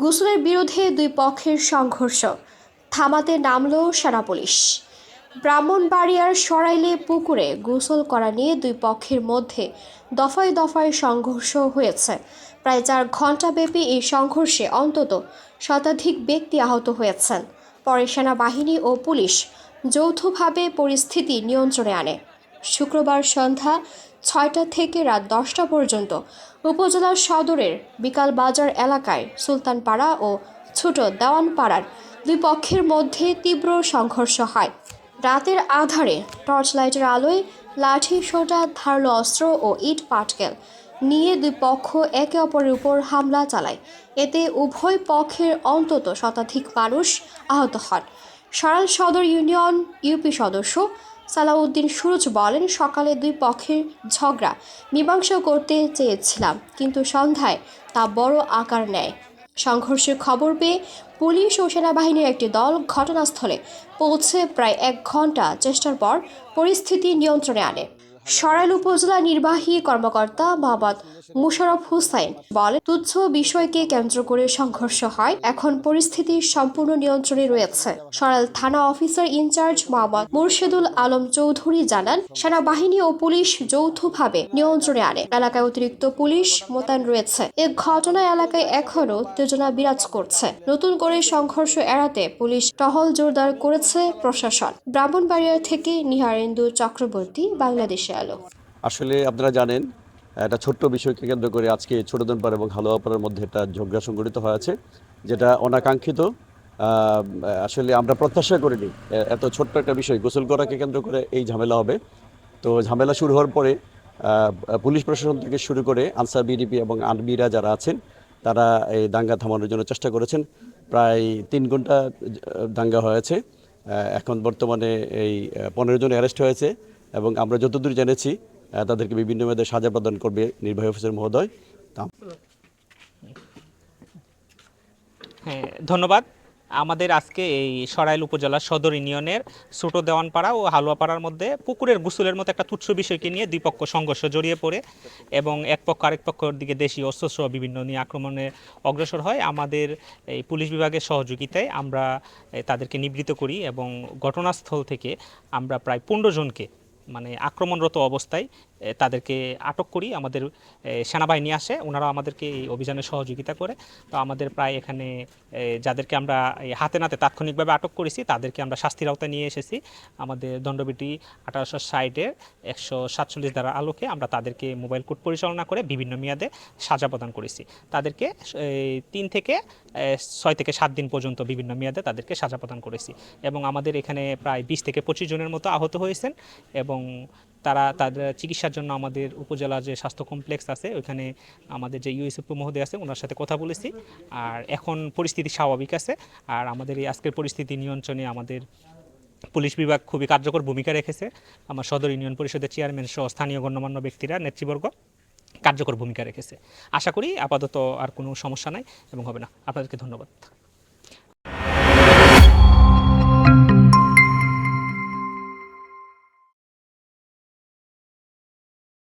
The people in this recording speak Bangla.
গুসলের বিরুদ্ধে দুই পক্ষের সংঘর্ষ। থামাতে নামল সেনা পুলিশ। ব্রাহ্মণবাড়িয়ার সরাইলে পুকুরে গোসল করা নিয়ে দুই পক্ষের মধ্যে দফায় দফায় সংঘর্ষ হয়েছে। প্রায় চার ঘণ্টাব্যাপী এই সংঘর্ষে অন্তত শতাধিক ব্যক্তি আহত হয়েছেন। পরে সেনাবাহিনী ও পুলিশ যৌথভাবে পরিস্থিতি নিয়ন্ত্রণে আনে। শুক্রবার সন্ধ্যা ছয়টা থেকে রাত দশটা পর্যন্ত উপজেলার সদরের বিকাল বাজার এলাকায় সুলতানপাড়া ও ছোট দেওয়ানপাড়ার দুই পক্ষের মধ্যে তীব্র সংঘর্ষ হয়। রাতের আধারে টর্চ লাইটের আলোয় লাঠি, সোটা, ধারালো অস্ত্র ও ইট পাটকেল নিয়ে দুই পক্ষ একে অপরের উপর হামলা চালায়। এতে উভয় পক্ষের অন্তত শতাধিক মানুষ আহত হন। সারাল সদর ইউনিয়ন ইউপি সদস্য সালাউদ্দিন সুরজ বলেন, সকালে দুই পক্ষের ঝগড়া মীমাংসা করতে চেয়েছিলাম, কিন্তু সন্ধ্যায় তা বড় আকার নেয়। সংঘর্ষের খবর পেয়ে পুলিশ ও সেনাবাহিনীর একটি দল ঘটনাস্থলে পৌঁছে প্রায় এক ঘণ্টা চেষ্টার পর পরিস্থিতি নিয়ন্ত্রণে আনে। সরাইল উপজেলা নির্বাহী কর্মকর্তা মোহাম্মদ মুশারফ হুসাইন বলে তুচ্ছ বিষয়কে কেন্দ্র করে সংঘর্ষ হয়। এখন পরিস্থিতি সম্পূর্ণ নিয়ন্ত্রণে রয়েছে। সরাইল থানা officer in charge Mohammad Murshedul Alam Chowdhury জানান, সেনাবাহিনী ও পুলিশ যৌথভাবে নিয়ন্ত্রণে আনে। এলাকায় অতিরিক্ত পুলিশ মোতায়েন রয়েছে। এ ঘটনায় এলাকায় এখনও উত্তেজনা বিরাজ করছে। নতুন করে সংঘর্ষ এড়াতে পুলিশ টহল জোরদার করেছে প্রশাসন। ব্রাহ্মণবাড়িয়া থেকে নিহারেন্দু চক্রবর্তী, বাংলাদেশে। আলো আসলে আপনারা জানেন, একটা ছোট্ট বিষয়কে কেন্দ্র করে আজকে ছোটদনপাড়া এবং হালুয়াপাড়ার মধ্যে একটা ঝগড়া সংঘটিত হয়েছে যেটা অনাকাঙ্ক্ষিত। আসলে আমরা প্রত্যাশা করিনি এত ছোট্ট একটা বিষয় গোসল করাকে কেন্দ্র করে এই ঝামেলা হবে। তো ঝামেলা শুরু হওয়ার পরে পুলিশ প্রশাসন থেকে শুরু করে আনসার বিডিপি এবং আর্মিরা যারা আছেন, তারা এই দাঙ্গা থামানোর জন্য চেষ্টা করেছেন। প্রায় তিন ঘণ্টা দাঙ্গা হয়েছে। এখন বর্তমানে এই পনেরো জন অ্যারেস্ট হয়েছে। এবং আমরা যতদূর জেনেছি তাদেরকে বিভিন্ন মেয়াদে সাজা প্রদান করবে নির্বাহী অফিসার মহোদয়। হ্যাঁ ধন্যবাদ। আমাদের আজকে এই সরাইল উপজেলার সদর ইউনিয়নের ছোট দেওয়ানপাড়া ও হালুয়াপাড়ার মধ্যে পুকুরের গোসলের মতো একটা তুচ্ছ বিষয়কে নিয়ে দুই পক্ষ সংঘর্ষ জড়িয়ে পড়ে এবং এক পক্ষ আরেক পক্ষের দিকে দেশীয় অস্ত্রসহ বিভিন্ন নিয়ে আক্রমণে অগ্রসর হয়। আমাদের এই পুলিশ বিভাগের সহযোগিতায় আমরা তাদেরকে নিবৃত করি এবং ঘটনাস্থল থেকে আমরা প্রায় পনেরো জনকে মানে আক্রমণরত অবস্থায় তাদেরকে আটক করি, আমাদের সেনাবাহিনী আসে ওনারা আমাদেরকে এই অভিযানে সহযোগিতা করে। তো আমাদের প্রায় এখানে যাদেরকে আমরা হাতে নাতে তাৎক্ষণিকভাবে আটক করেছি, তাদেরকে আমরা শাস্তির আওতায় নিয়ে এসেছি। আমাদের দণ্ডবিটি আঠারোশো ষাটের একশো সাতচল্লিশ দ্বারা আলোকে আমরা তাদেরকে মোবাইল কোর্ট পরিচালনা করে বিভিন্ন মেয়াদে সাজা প্রদান করেছি। তাদেরকে তিন থেকে ছয় থেকে সাত দিন পর্যন্ত বিভিন্ন মেয়াদে তাদেরকে সাজা প্রদান করেছি। এবং আমাদের এখানে প্রায় বিশ থেকে পঁচিশ জনের মতো আহত হয়েছেন এবং তারা তাদের চিকিৎসার জন্য আমাদের উপজেলা যে স্বাস্থ্য কমপ্লেক্স আছে, ওইখানে আমাদের যে ইউএসএফ মহোদয় আছে, ওনার সাথে কথা বলেছি। আর এখন পরিস্থিতি স্বাভাবিক আছে। আর আমাদের এই আজকের পরিস্থিতি নিয়ন্ত্রণে আমাদের পুলিশ বিভাগ খুবই কার্যকর ভূমিকা রেখেছে। আমার সদর ইউনিয়ন পরিষদের চেয়ারম্যান সহ স্থানীয় গণ্যমান্য ব্যক্তিরা, নেতৃবর্গ, কার্যকর ভূমিকা রেখেছে। আশা করি আপাতত আর কোনো সমস্যা নাই এবং হবে না। আপনাদেরকে ধন্যবাদ।